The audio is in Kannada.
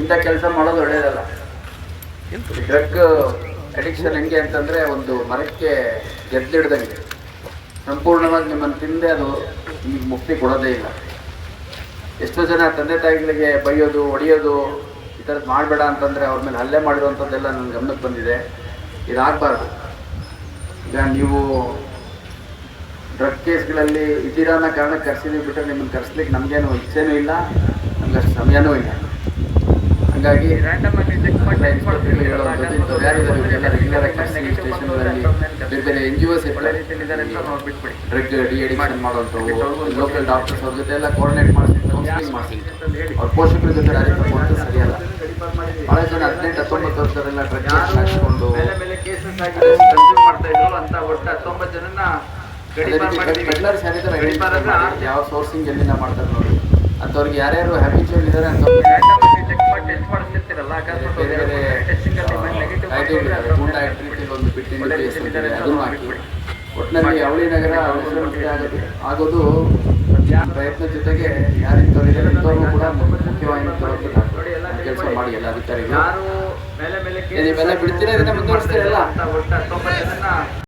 ಇಂಥ ಕೆಲಸ ಮಾಡೋದು ಒಳ್ಳೇದಲ್ಲ. ಡ್ರಗ್ ಅಡಿಕ್ಷನ್ ಹೆಂಗೆ ಅಂತಂದ್ರೆ ಒಂದು ಮರಕ್ಕೆ ಗೆದ್ದಿಡ್ದಂಗೆ ಸಂಪೂರ್ಣವಾಗಿ ನಿಮ್ಮನ್ನು ತಿಂದೆ ಅದು ನಿಮಗೆ ಮುಕ್ತಿ ಕೊಡೋದೇ ಇಲ್ಲ. ಎಷ್ಟೋ ಜನ ತಂದೆ ತಾಯಿಗಳಿಗೆ ಬೈಯೋದು, ಹೊಡೆಯೋದು, ಈ ಥರದ್ದು ಮಾಡಬೇಡ ಅಂತಂದರೆ ಅವ್ರ ಮೇಲೆ ಹಲ್ಲೆ ಮಾಡಿರುವಂಥದ್ದೆಲ್ಲ ನನ್ನ ಗಮನಕ್ಕೆ ಬಂದಿದೆ. ಇದಾಗಬಾರ್ದು. ಈಗ ನೀವು ಡ್ರಗ್ ಕೇಸ್ಗಳಲ್ಲಿ ಇದ್ದೀರಾ ಅನ್ನೋ ಕಾರಣಕ್ಕೆ ಕರ್ಸಿದೀವಿ ಬಿಟ್ಟರೆ ನಿಮ್ಮನ್ನು ಕರೆಸ್ಲಿಕ್ಕೆ ನಮಗೇನು ಇಚ್ಛೆನೂ ಇಲ್ಲ. ಅಷ್ಟು ಸಮಯನೂ ಇಲ್ಲ. ಹಂಗಾಗಿ ಆಗಿ ಬೇರೆ ಬೇರೆ N G Os drug de addiction ಮಾಡುವಂಥವು local doctors ಅವ್ರ ಜೊತೆ ಎಲ್ಲ ಕೋಆರ್ಡಿನೇಟ್ ಮಾಡಿಸಿ ಅವ್ರ ಪೋಷಕರ ಜೊತೆ ಡೈರೆಕ್ಟ್ ಮಾಡುವಂಥ ಸರಿಯಲ್ಲ. ಭಾಳ ಜನ ಹದಿನೆಂಟು ಹತ್ತೊಂಬತ್ತು ವರ್ಷದವರೆಲ್ಲ ಡ್ರಗ್ ಆಗಿ identify ಯಾವ ಸೋರ್ಸಿಂಗ್ ಎಲ್ಲಿಂದ ಮಾಡ್ತಾರೆ ನೋಡಿ. ಅಂಥವ್ರಿಗೆ ಯಾರ್ಯಾರು ಹ್ಯಾಬಿಚುವಲ್ ಇದ್ದಾರೆ ಅಂತ ಬೇರೆ ಬೇರೆ ಒಂದು ಅದನ್ನು ಹಾಕಿ. ಒಟ್ಟಿನಲ್ಲಿ ಅವಳಿ ನಗರ ಆಗೋದು ಆಗೋದು. ಪ್ರಯತ್ನ ಜೊತೆಗೆ ಯಾರಿಂದ ಕೂಡ ಮುಖ್ಯವಾಗಿ ಕೆಲಸ ಮಾಡಿ ಎಲ್ಲ ಅಧಿಕಾರಿಗಳು. ನೀವೆಲ್ಲ ಬಿಡ್ತೀರಾ ಇದನ್ನ ಮುಂದುವರಿಸ್ತೀರಲ್ಲ